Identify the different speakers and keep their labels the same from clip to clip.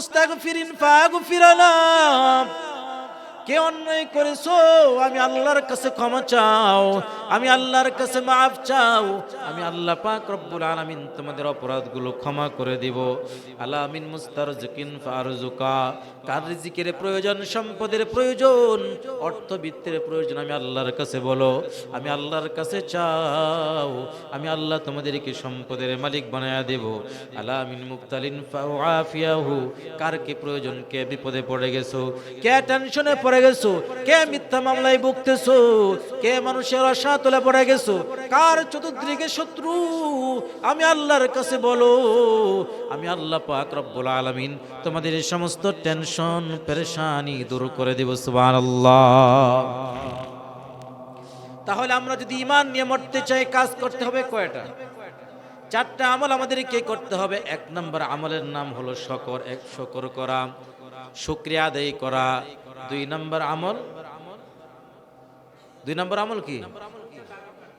Speaker 1: মুস্তাগফিরিন ফাগফিরালাম। কে অন্যায় করেছ আমি আল্লাহর কাছে ক্ষমা চাও। আমি আল্লাহর কাছে মাফ চাও। আমি আল্লাহ পাক রব্বুল আলামিন তোমাদের অপরাধগুলো ক্ষমা করে দিব। আলামিন মুস্তারজুকিন ফারজুকা। কার রিজিকের প্রয়োজন, সম্পদের প্রয়োজন, অর্থবিত্তের প্রয়োজন, আমি আল্লাহর কাছে বলো। আমি আল্লাহর কাছে চাও। আমি আল্লাহ তোমাদেরকে সম্পদের মালিক বানায়া দেব। আলামিন মুক্তালিন ফাওয়াফিয়াহু কার কি প্রয়োজন, কে বিপদে পড়ে গেছো, কে টেনশনে পড়ে গেছো, কে মিথ্যা মামলায় ভুগতেছো, কে মানুষের আশা তোলে পড়ে গেছো? কার চতুর্দিকে শত্রু? আমি আল্লাহর কাছে বলো। আমি আল্লাহ পাক রব্বুল আলামিন তোমাদের এই সমস্ত টেনশন, পেরেশানি দূর করে দেব, সুবহানাল্লাহ। তাহলে আমরা যদি ইমান নিয়ে মরতে চাই, কাজ করতে হবে কয়টা? চারটা আমল আমাদেরকে করতে হবে। এক নম্বর আমলের নাম হলো শকর, এক শকর করা, শুক্রিয়া আদায় করা। দুই নম্বর আমল? দুই নম্বর আমল কি?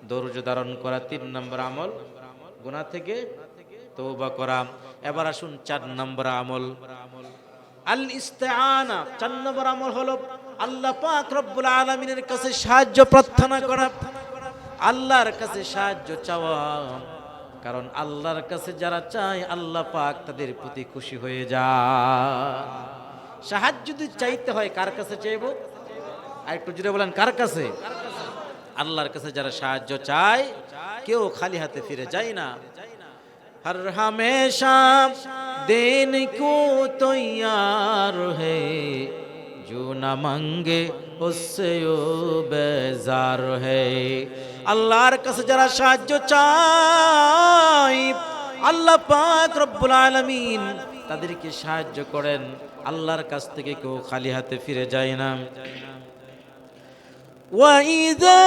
Speaker 1: ধৈর্য ধারণ করা তিন নম্বর আমল। গুনাহ থেকে তওবা করা। এবার আসুন চার নম্বর আমল। আল ইস্তেআনা, চার নম্বর আমল হলো আল্লাহ পাক রব্বুল আলামিনের কাছে সাহায্য প্রার্থনা করা। আল্লাহর কাছে সাহায্য চাওয়া। কারণ আল্লাহর কাছে যারা চায়, আল্লাহ পাক তাদের প্রতি খুশি হয়ে যায় সাহায্য যদি চাইতে হয়, কার কাছে চাইব? আর একটু জুড়ে বলেন, কার কাছে? আল্লাহর কাছে যারা সাহায্য চায়, কেউ খালি হাতে ফিরে যায় না। হর হমেশা দেন কো তৈয়ার হে, জো না মাঙ্গে উসেও বেজার হে। আল্লাহর কাছে যারা সাহায্য চায়, আল্লাহ পাক রব্বুল আলামিন তাদেরকে সাহায্য করেন। আল্লাহর কাছ থেকে কেউ খালি হাতে ফিরে যায় না। وإذا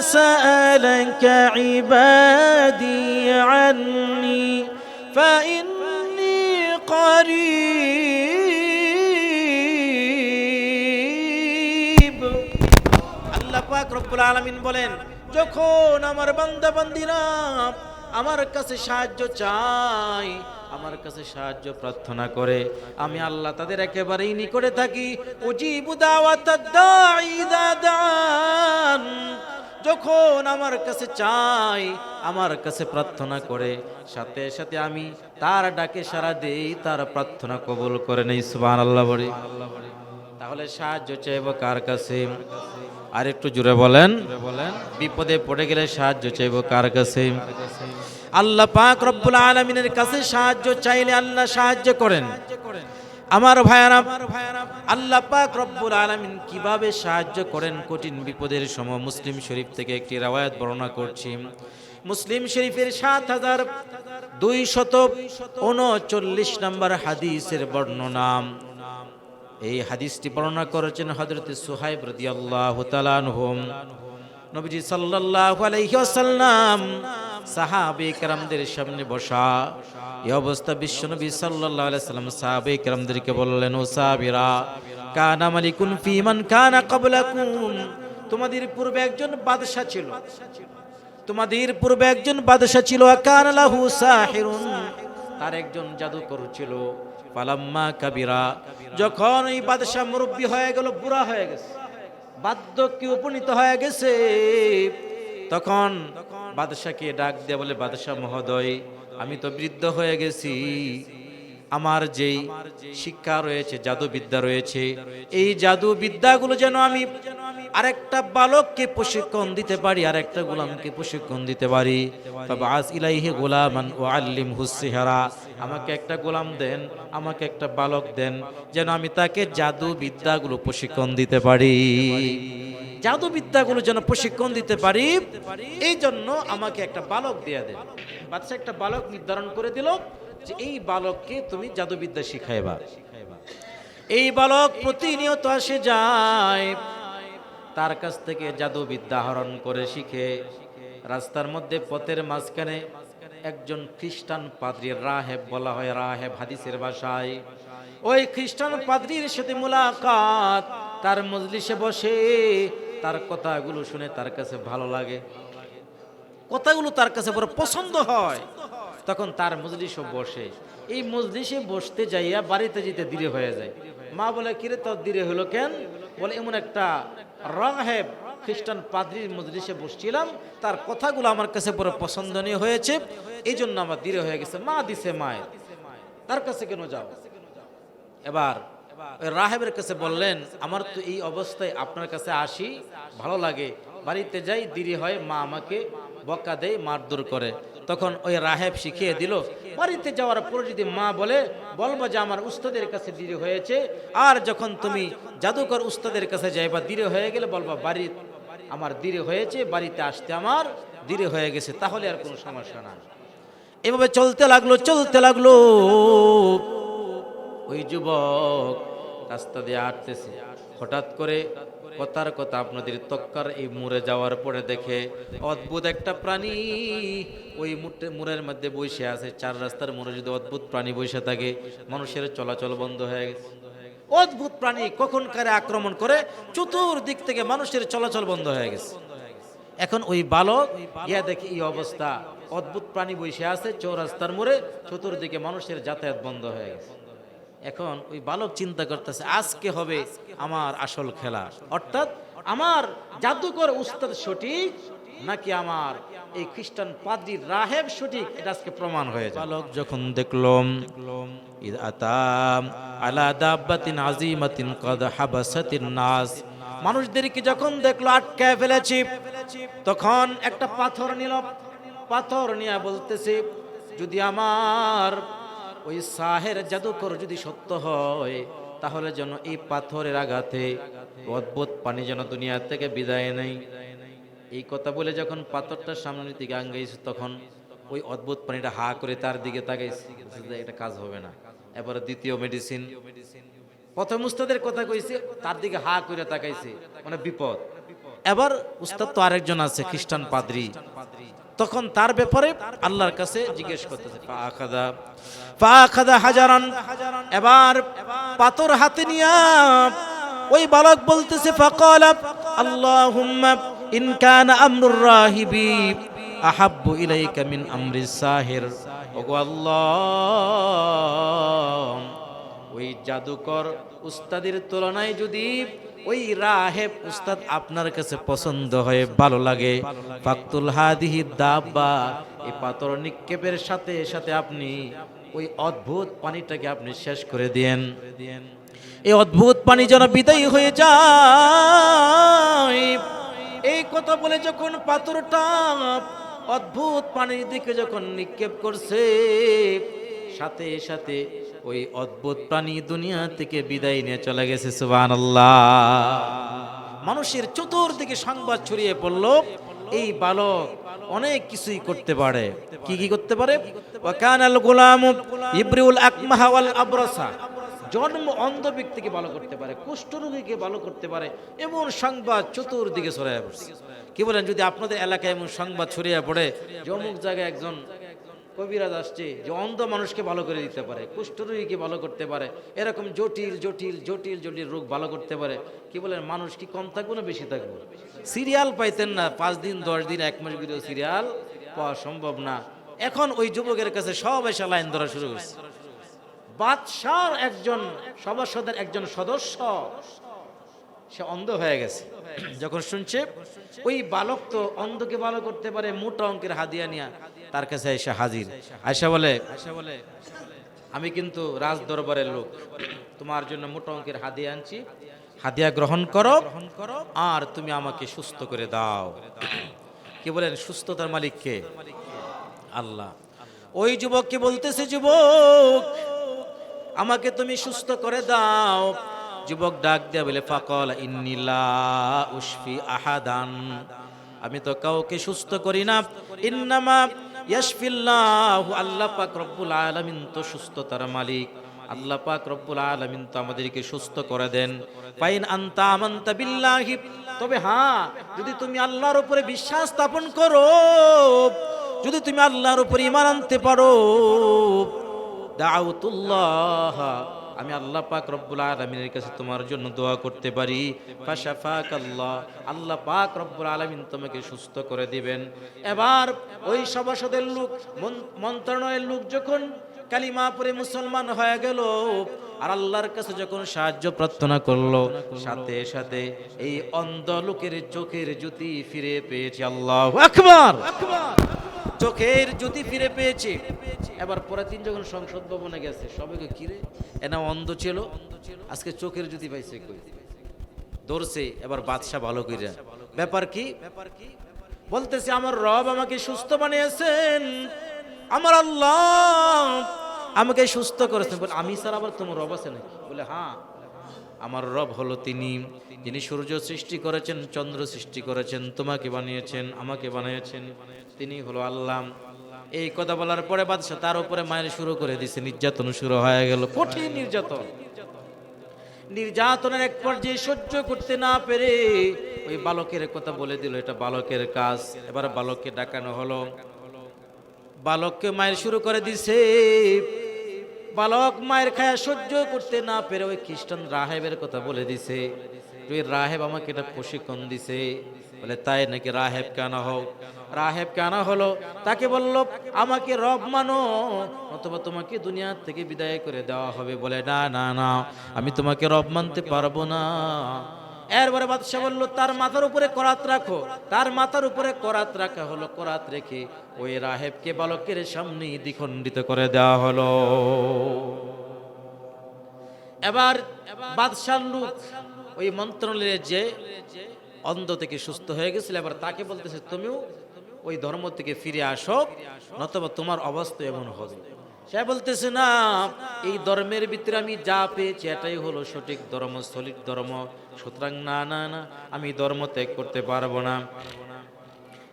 Speaker 1: سألك عبادي عني فإني قريب আল্লাহ পাক রব্বুল আলামিন বলেন যখন আমার বান্দা বান্দিরা আমার কাছে সাহায্য চাই আমার কাছে সাহায্য, প্রার্থনা করে। আমি আল্লাহ তাদের একেবারেই নিকটে থাকি। যখন আমার কাছে চাই আমার কাছে প্রার্থনা করে। সাথে সাথে আমি তার ডাকে সারা দেই, তার প্রার্থনা কবুল করে নেই সুবান আল্লাহ বলি। তাহলে সাহায্য চাইব কার কাছে? আর একটু জুড়ে বলেন বলেন। বিপদে পড়ে গেলে সাহায্য চাইব কার কাছে? আল্লাহ পাক রব্বুল আলমিনের কাছে সাহায্য চাইলে আল্লাহ সাহায্য করেন। আমার ভাইয়ারা, আল্লাহ পাক রব্বুল আলামিন কীভাবে সাহায্য করেন কঠিন বিপদের সময়? মুসলিম শরীফ থেকে একটি রাওয়ায়াত বর্ণনা করছি। মুসলিম শরীফের সাত হাজার দুই শত উনচল্লিশ নম্বর হাদিসের বর্ণনা। এই হাদিসটি বর্ণনা করেছেন হযরত সুহাইব রাদিয়াল্লাহু তাআলা আনহুম নবীজি সাল্লাল্লাহু আলাইহি ওয়াসাল্লাম সাহাবে কেরামদের সামনে বসা। এই অবস্থা বিশ্বনবী আলাইহি সাল্লাম সাহাবে কেরামদেরকে বললেন, ও সাহাবীরা, কানা মালিকুন ফিমান কানা ক্বাবলাকুম। তোমাদের পূর্বে একজন বাদশা ছিল। তোমাদের পূর্বে একজন বাদশা ছিল কান লাহু সাহিরুন। তার একজন জাদুকর ছিল। পালাম্মা কাবিরা, যখন এই বাদশা মুরব্বী হয়ে গেল, বুড়া হয়ে গেছে, বার্ধক্যে উপনীত হয়ে গেছে, তখন বাদশাকে ডাক দেয়া বলে, বাদশাহ মহোদয়, আমি তো বৃদ্ধ হয়ে গেছি। আমার যেই শিক্ষা রয়েছে জাদু বিদ্যা রয়েছে, এই জাদু বিদ্যাগুলো যেন আমি আরেকটা বালককে প্রশিক্ষণ দিতে পারি, আরেকটা গোলামকে প্রশিক্ষণ দিতে পারি। তবে আজ ইলাইহে ও আল্লিম হুসিহারা আমাকে একটা গোলাম দেন, আমাকে একটা বালক দেন, যেন আমি তাকে জাদু বিদ্যাগুলো প্রশিক্ষণ দিতে পারি। জাদু বিদ্যাগুলো যেন প্রশিক্ষণ দিতে পারি এই জন্য আমাকে একটা বালক দিয়ে দেন। বাচ্চা একটা বালক নির্ধারণ করে দিল যে এই বালককে তুমি জাদুবিদ্যা শিখাইবা। এই বালক প্রতিনিয়ত আসে যায় তার কাছ থেকে জাদুবিদ্যা আহরণ করে শিখে রাস্তার মধ্যে পথের মাঝখানে একজন খ্রিস্টান পাদ্রির রাহেব বলা হয়, রাহেব হাদিসের ভাষায়। ওই খ্রিস্টান পাদ্রির সাথে মুলাকাত, তার মজলিসে বসে তার কথাগুলো শুনে তার কাছে ভালো লাগে। কথাগুলো তার কাছে বড় পছন্দ হয়। তখন তার মজলিসও বসে। এই মজলিসে বসতে যাইয়া বাড়িতে যেতে দেরি হয়ে যায়। মা বলে, কিরে তোর দেরি হলো কেন? বলে, এমন একটা রাহেব খ্রিস্টান পাদ্রির মজলিসে বসছিলাম। তার কথাগুলো আমার কাছে বড় পছন্দনীয় হয়েছে। এই জন্য আমার দেরি হয়ে গেছে। মা দিছে মায়ের। তার কাছে কেন যাও? এবার রাহেবের কাছে বললেন, আমার তো এই অবস্থায় আপনার কাছে আসি। ভালো লাগে। বাড়িতে যাই, দেরি হয়। মা আমাকে বকা দেয়, মারধর করে। তখন ওই রাহেব শিখিয়ে দিল বাড়িতে যাওয়ার পরে যদি মা বলে, বলব যে আমার উস্তাদের কাছে দেরি হয়েছে, আর যখন তুমি জাদুকর উস্তাদের কাছে যাইবা, দেরি হয়ে গেলে বলবা, বাড়ি, আমার দেরি হয়েছে, বাড়িতে আসতে আমার দেরি হয়ে গেছে, তাহলে আর কোনো সমস্যা না এভাবে চলতে লাগল চলতে লাগল। ওই যুবক রাস্তা দিয়ে হাঁটতেছে। হঠাৎ করে কথার কথা আপনাদের তক্কার এই মুড়ে যাওয়ার পরে দেখে অদ্ভুত একটা প্রাণী। ওই মুড়ের মধ্যে বসে আছে, চার রাস্তার মুড়ে যদি অদ্ভুত প্রাণী বসে থাকে, মানুষের চলাচল বন্ধ হয়ে গেছে। অদ্ভুত প্রাণী কখন কারে আক্রমণ করে? চতুর্দিক থেকে মানুষের চলাচল বন্ধ হয়ে গেছে। এখন ওই বালক, ইয়া দেখে এই অবস্থা। অদ্ভুত প্রাণী বসে আছে, চৌরাস্তার মোড়ে, চতুর্দিকে মানুষের যাতায়াত বন্ধ হয়ে গেছে। এখন ওই বালক চিন্তা করতেছে, আজকে হবে আমার আসল খেলা। অর্থাৎ আমার জাদুকর উস্তাদ সঠিক নাকি আমার এই খ্রিস্টান পাদ্রির রাহেব সঠিক? এটা আজকে প্রমাণ হয়ে বালক যখন দেখলাম ইদ আতাম আলা দাব্বাতিন আজিমাতিন কদ হাবাসাতিন নাস। মানুষদেরকে যখন দেখল, আটকায় ফেলেছি। তখন একটা পাথর নিল। পাথর নিয়ে বলতেছে, যদি আমার ওই সাহের জাদুকর যদি সত্য হয়, তাহলে যেন এই পাথরের আঘাতে অদ্ভুত পানি যেন দুনিয়া থেকে বিদায় নেই এই কথা বলে যখন পাথরটার সামনের দিকে আঙ্গাইছে তখন ওই অদ্ভুত পানিটা হা করে তার দিকে তাকাইছে। এটা কাজ হবে না। এবারে দ্বিতীয় মেডিসিন প্রথম উস্তাদের কথা কইছে, তার দিকে হা করে তাকাইছে। মানে বিপদ। এবার উস্তাদ তো আরেকজন আছে, খ্রিস্টান পাদ্রী। তখন তার ব্যাপারে আল্লাহর কাছে জিজ্ঞেস করতেছে ফাখাদা ফাখাদা হাজারান। এবার পাথর হাতে নিয়া ওই বালক বলতেছে, ফাকাল, আল্লাহুম্মা ইন কানা আমরুর রাহিবি আহাব্বু ইলাইকা মিন আমরি সাহির। ওগো আল্লাহ, ওই জাদুকর উস্তাদের তুলনায় যদি ওই রাহেব উস্তাদ আপনার কাছে পছন্দ হয় ভালো লাগে। ফাকতুল হাদিহি দাব্বা, এই পাথর নিক্ষেপের সাথে সাথে আপনি ওই অদ্ভুত পানিটাকে আপনি শেষ করে দেন এই অদ্ভুত পানি যেন বিদায়ী হয়ে যায়। এই কথা বলে যখন পাথরটা অদ্ভুত পানির দিকে যখন নিক্ষেপ করছে, সাথে সাথে ওই অদ্ভুত প্রাণী দুনিয়া থেকে বিদায় নিয়ে চলে গেছে সুবান মানুষের চতুর্দিকে সংবাদ ছড়িয়ে পড়ল, এই বালক অনেক কিছুই করতে পারে। কি কি করতে পারে? ইব্রিউল জন্ম অন্ধ ব্যক্তিকে ভালো করতে পারে, কুষ্ঠরোগীকে ভালো করতে পারে, এমন সংবাদ চতুর্দিকে ছড়িয়ে পড়ছে। কি বলেন, যদি আপনাদের এলাকায় এমন সংবাদ ছড়িয়ে পড়ে, যে অমুক জায়গায় একজন কবিরাজ আসছে যে অন্ধ মানুষকে ভালো করে দিতে পারে, কুষ্ঠরোগীকে ভালো করতে পারে, এরকম জটিল জটিল জটিল জটিল রোগ ভালো করতে পারে। কি বলেন, মানুষ কি কম থাকব না বেশি থাকব? সিরিয়াল পাইতেন না, পাঁচ দিন, দশ দিন, এক মাস ভিডিও সিরিয়াল পাওয়া সম্ভব না। এখন ওই যুবকের কাছে সব এসে লাইন ধরা শুরু করছে। বাদশার একজন সভাসদের একজন সদস্য, সে অন্ধ হয়ে গেছে। যখন শুনছে, ওই বালক তো অন্ধকে ভালো করতে পারে, মোটা অঙ্কের হাদিয়া নিয়া। তার কাছে এসে হাজির। আয়সা বলে, আমি কিন্তু রাজ দরবারের লোক। তোমার জন্য মোটা অঙ্কের হাদিয়া আনছি। হাদিয়া গ্রহণ করো আর তুমি আমাকে সুস্থ করে দাও। কি বলেন, সুস্থতার মালিক কে? আল্লাহ। ওই যুবককে বলতেছে, যুবক, আমাকে তুমি সুস্থ করে দাও। যুবক ডাক দেয়া বলে, ফাকল ইন্নিলা উশফি আহাদান। আমি তো কাউকে সুস্থ করি না। ইন্নামা ইয়াশফিল্লাহু, আল্লাহ পাক রব্বুল আলামিন তো সুস্থতার মালিক। আল্লাহ পাক রব্বুল আলামিন তো আমাদেরকে সুস্থ করে দেন। ফাইন আনতা আমানতা বিল্লাহি, তবে হ্যাঁ যদি তুমি আল্লাহর উপরে বিশ্বাস স্থাপন করো, যদি তুমি আল্লাহর উপরে ঈমান আনতে পারো, দাউতুল্লাহ। আমি আল্লাহ পাক রব্বুল আলমিনের কাছে তোমার জন্য দোয়া করতে পারি। আল্লাহ পাক রব্বুল আলমিন তোমাকে সুস্থ করে দিবেন। এবার ওই সভাসদের লোক, মন- মন্ত্রণালয়ের লোক যখন কালিমা পরে মুসলমান হয়ে গেল, আর আল্লাহর কাছে যখন সাহায্য প্রার্থনা করল, সাথে সাথে এই অন্ধ লোকের চোখের জ্যোতি ফিরে পেয়েছে। আল্লাহ আকবার! চোখের জ্যোতি ফিরে পেয়েছে। এবার পরে তিন যখন সংসদ ভবনে গেছে সবাইকে কিরে, এনা অন্ধ ছিল? আজকে চোখের জ্যোতি পাইছে কই? ধরছে, এবার বাদশাহ ভালো কইরা, ব্যাপার কি? ব্যাপার কি বলতেছে, আমার রব আমাকে সুস্থ বানিয়েছেন। আমার আল্লাহ আমাকে সুস্থ করেছেন। বলে, আমি স্যার আবার তোমার রব আছে নাকি? বলে হ্যাঁ। আমার রব হলো তিনি, যিনি সূর্য সৃষ্টি করেছেন, চন্দ্র সৃষ্টি করেছেন, তোমাকে বানিয়েছেন, আমাকে বানিয়েছেন, তিনি হলো আল্লাহ। এই কথা বলার পরে বাদশাহ তার উপরে মায়ের শুরু করে দিছে নির্যাতন শুরু হয়ে গেল, কঠিন নির্যাতন। নির্যাতনের এক পর্যায়ে সহ্য করতে না পেরে ওই বালকের কথা বলে দিল, এটা বালকের কাজ। এবার বালককে ডাকানো হলো। বালককে মায়ের শুরু করে দিছে বালক মায়ের খায়া সহ্য করতে না পেরে ওই খ্রিস্টান রাহেবের কথা বলে দিছে। তুই রাহেব আমাকে এটা প্রশিক্ষণ দিছে। বলে, তাই নাকি রাহেব কেন হোক রাহেব কেন হলো? তাকে বলল, আমাকে রব মানো, অথবা তোমাকে দুনিয়া থেকে বিদায় করে দেওয়া হবে। বলে, না না না, আমি তোমাকে রব মানতে পারব না। এরপরে বাদশাহ বলল, তার মাথার উপরে করাত রাখো। তার মাথার উপরে করাত রাখা হলো, করাত রেখে ওই রাহেবকে বালকের সামনে দ্বিখণ্ডিত করে দেওয়া হলো। এবার বাদশাহ লোক ওই মন্ত্রণালয়ের যে অন্ধ থেকে সুস্থ হয়ে গেছিল, এবার তাকে বলতেছে, তুমিও ওই ধর্ম থেকে ফিরে আসো, নতবা তোমার অবস্থা এমন হবে। সে বলতেছে, না, এই ধর্মের ভিতরে আমি যা পেয়েছি, এটাই হলো সঠিক ধর্ম সলিড ধর্ম। সুতরাং না না না, আমি ধর্ম ত্যাগ করতে পারব না।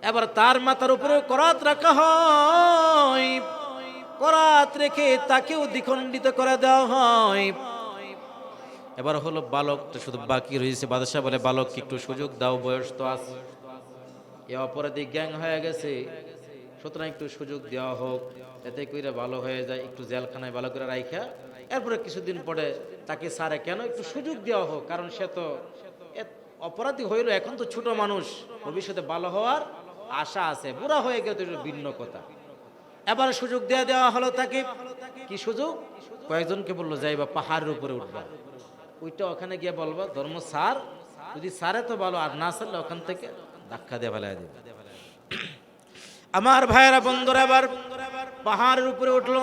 Speaker 1: এবার তার মাথার উপরে করাত রাখা হয়। করাত রেখে তাকেও দ্বিখণ্ডিত করে দেওয়া হয়। এবার হলো বালক, তো শুধু বাকি রয়েছে। বাদশাহ বলে বালককে একটু সুযোগ দাও, বয়স তো আছে। এ অপরাধী গ্যাং হয়ে গেছে। সুতরাং একটু সুযোগ দেওয়া হোক এতে কইরা ভালো হয়ে যায়, একটু জেলখানায় ভালো করে রাইখা। এরপরে কিছুদিন পরে তাকে সারে কেন? একটু সুযোগ দেওয়া হোক, কারণ সে তো অপরাধী হইল, এখন তো ছোট মানুষ। ভবিষ্যতে ভালো হওয়ার আশা আছে, বুড়া হয়ে গেলে তো ভিন্ন কথা। এবার সুযোগ দেওয়া দেওয়া হলো তাকে। কি সুযোগ? কয়েকজনকে বলল যাইবা পাহাড়ের উপরে উঠবা। ওইটা ওখানে গিয়ে বলবা, ধর্ম সার, যদি সারে তো ভালো, আর না সারলে ওখান থেকে ধাক্কা দিয়ে ফেলাই দিবে। আমার ভাইয়েরা বন্ধুরা, এবার পাহাড়ের উপরে উঠল।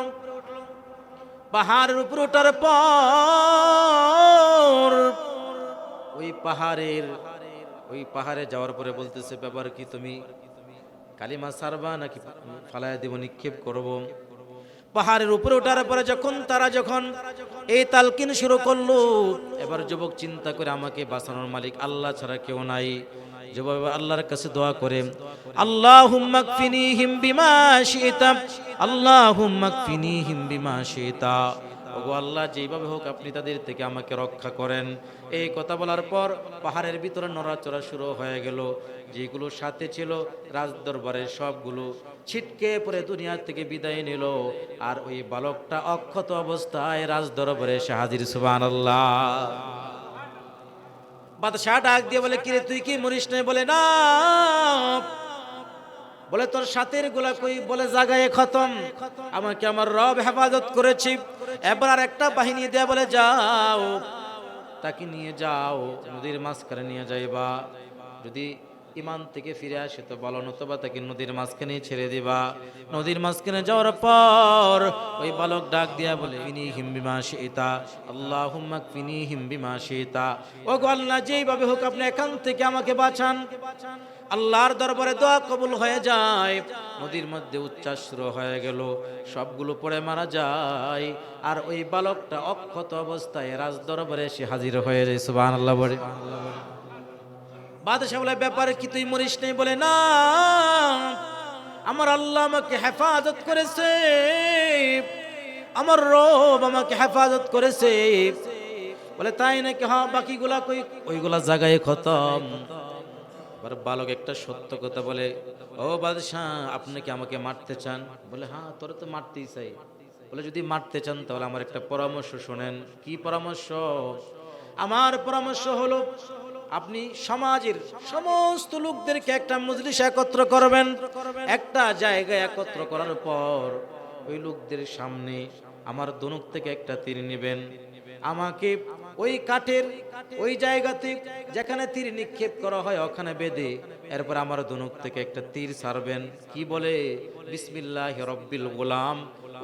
Speaker 1: পাহাড়ের উপরে ওঠার পর ওই পাহাড়ের, ওই পাহাড়ে যাওয়ার পরে বলতেছে, ব্যাপার কি তুমি? কালিমা সারবা নাকি ফালায় দেব, নিক্ষেপ করব? পাহাড়ের উপরে ওঠার পরে যখন, তারা যখন এই তালকিন শুরু করল, এবার যুবক চিন্তা করে আমাকে বাঁচানোর মালিক আল্লাহ ছাড়া কেউ নাই। এবার আল্লাহর কাছে দোয়া করে আল্লাহ হুম্মাকফিনি হিম বিমা শিতা আল্লাহ হুম্মাকফিনি হিম বিমা শিতা। ওগো আল্লাহ, যেইভাবে হোক আপনি তাদের থেকে আমাকে রক্ষা করেন। এই কথা বলার পর পাহাড়ের ভিতরে নড়াচড়া শুরু হয়ে গেল। যেগুলো সাথে ছিল রাজদরবারের সবগুলো ছিটকে পরে দুনিয়ার থেকে বিদায় নিল। আর ওই বালকটা অক্ষত অবস্থায় রাজদরবারে হাজির সুবান আল্লাহ বাদশাহ ডাক দিয়ে বলে, কিরে, তুই কি মরিস নাই? বলে, না। বলে, তোর সাথের গোলা কই? বলে, জাগায় খতম। আমাকে আমার রব হেফাজত করেছি। এবার আর একটা বাহিনী দেয়া বলে, যাও। তাকে নিয়ে যাও, নদীর মাঝখানে নিয়ে যাইবা। যদি ইমান থেকে ফিরে আসে তো বলো, নতুবা তাকে নদীর মাঝখানে ছেড়ে দিবা। নদীর মাঝখানে যাওয়ার পর ওই বালক ডাক দিয়া বলে, ইনি হিমবিমা শেতা আল্লাহ হুম্মাক ফিনি হিমবিমা শেতা ও গো যেইভাবে হোক আপনি এখান থেকে আমাকে বাঁচান। আল্লাহর দরবারে দোয়া কবুল হয়ে যায়। নদীর মধ্যে উচ্ছ্বাস শুরু হয়ে গেল, সবগুলো পড়ে মারা যায়। আর ওই বালকটা অক্ষত অবস্থায় রাজ দরবারে এসে হাজির হয়ে যায় সুবাহ আল্লাহ বলে। বাদশাহ বলে ব্যাপারে কি তুই মরিস নেই বলে? না। আমার আল্লাহ আমাকে হেফাজত করেছে। আমার রব আমাকে হেফাজত করেছে। বলে, তাই নাকি? হ্যাঁ বাকিগুলা কই? ওইগুলা জায়গায় খতম। এবার বালক একটা সত্য কথা বলে, ও বাদশাহ, আপনি কি আমাকে মারতে চান? বলে হ্যাঁ তোরে তো মারতেই চাই। বলে, যদি মারতে চান তাহলে আমার একটা পরামর্শ শোনেন। কি পরামর্শ? আমার পরামর্শ হলো আপনি সমাজের সমস্ত লোকদেরকে একটা মজলিস একত্র করবেন। একটা জায়গায় একত্র করার পর ওই লোকদের সামনে আমার দনুক থেকে একটা তীর নেবেন। আমাকে ওই কাঠের ওই জায়গাতে যেখানে তীর নিক্ষেপ করা হয় ওখানে বেঁধে এরপর আমার দনুক থেকে একটা তীর ছাড়বেন। কি বলে? বিসমিল্লাহ রব্বিল গোলাম।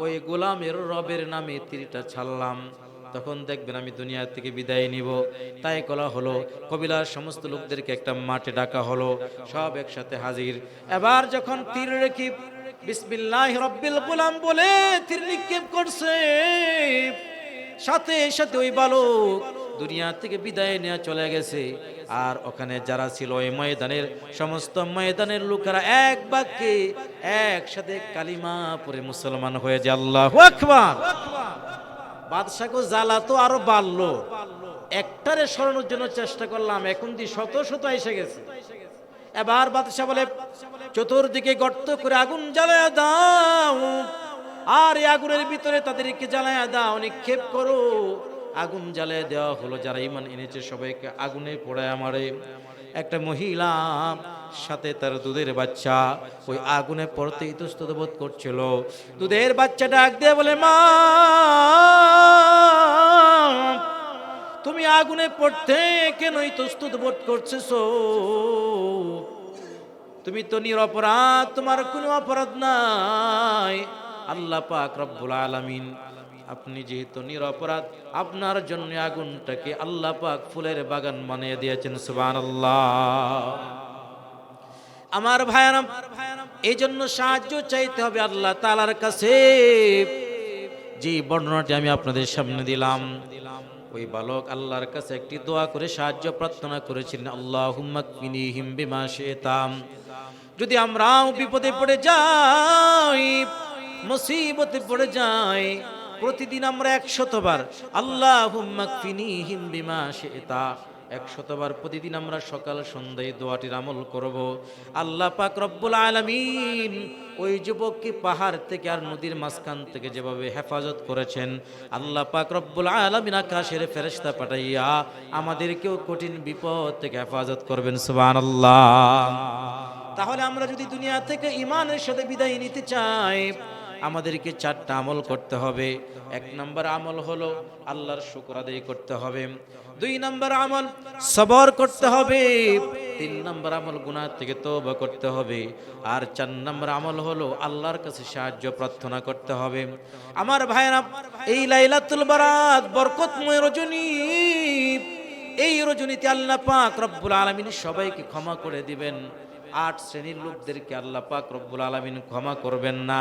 Speaker 1: ওই গোলামের রবের নামে তীরটা ছাড়লাম। তখন দেখবেন আমি দুনিয়া থেকে বিদায় নিব। তাই কলা হলো, কবিলার সমস্ত লোকদেরকে একটা মাঠে ডাকা হলো, সব একসাথে হাজির। এবার যখন তীর রেখে বিসমিল্লাহ রব্বিল গোলাম বলে তীর নিক্ষেপ করছে, সাথে সাথে ওই বালক দুনিয়া থেকে বিদায় নেওয়া চলে গেছে। আর ওখানে যারা ছিল ওই ময়দানের, সমস্ত ময়দানের লোকেরা এক বাক্যে একসাথে কালিমা পরে মুসলমান হয়ে যায়। আল্লাহ আকবার। বাদশাকে জ্বালা তো আরও বাড়লো। একটারে সরানোর জন্য চেষ্টা করলাম, এখন দি শত শত এসে গেছে। এবার বাদশাহ বলে, চতুর্দিকে গর্ত করে আগুন জ্বালায় দাও। আর এই আগুনের ভিতরে তাদেরকে জ্বালায় দাও, নিক্ষেপ করো। আগুন জ্বালায় দেওয়া হলো, যারা ইমান এনেছে, সবাইকে আগুনে পোড়ায় আমারে একটা মহিলা সাথে তার দুধের বাচ্চা ওই আগুনে পড়তে ইতস্তত বোধ করছিল। দুধের বাচ্চা ডাক দিয়ে বলে, মা, তুমি আগুনে পড়তে কেন ইতস্তত বোধ করছেছো? তুমি তো নিরপরাধ, তোমার কোনো অপরাধ নাই। আল্লাহ পাক রব্বুল আলামিন, আপনি যেহেতু নিরপরাধ, আপনার জন্য আগুনটাকে আল্লাহ পাক ফুলের বাগান বানিয়ে দিয়েছেন, সুবহানাল্লাহ। আমার ভাইয়ারাম এই জন্য সাহায্য চাইতে হবে আল্লাহ তালার কাছে। যে বর্ণনাটি আমি আপনাদের সামনে দিলাম, ওই বালক আল্লাহর কাছে একটি দোয়া করে সাহায্য প্রার্থনা করেছিলেন আল্লাহ হিম বিমা শেতাম। যদি আমরাও বিপদে পড়ে যাই, মুসিবতে পড়ে যাই, প্রতিদিন আমরা একশতবার আল্লাহ হিম বিমা শেতা একশতবার প্রতিদিন আমরা সকাল সন্ধ্যায় দোয়াটির আমল করব। আল্লাহ পাক রব্বুল আলামিন ওই যুবককে পাহাড় থেকে আর নদীর মাঝখান থেকে যেভাবে হেফাজত করেছেন, আল্লাহ পাক রব্বুল আলামিন আকাশের ফেরেশতা পাঠাইয়া আমাদেরকেও কঠিন বিপদ থেকে হেফাজত করবেন সুবান আল্লাহ তাহলে আমরা যদি দুনিয়া থেকে ইমানের সাথে বিদায় নিতে চাই আমাদেরকে চারটা আমল করতে হবে। এক নম্বর আমল হলো আল্লাহর শুকর আদায় করতে হবে। দুই নম্বর আমল সবর করতে হবে। তিন নম্বর আমল গুনাহ থেকে তওবা করতে হবে। আর চার নম্বর আমল হলো আল্লাহর কাছে সাহায্য প্রার্থনা করতে হবে। আমার ভাইরা এই লাইলাতুল বারাত বরকতময় রজনী, এই রজনীতে আল্লাহ পাক রব্বুল আলামিন সবাইকে ক্ষমা করে দিবেন। আট শ্রেণির লোকদেরকে আল্লাহ পাক রব্বুল আলামিন ক্ষমা করবেন না।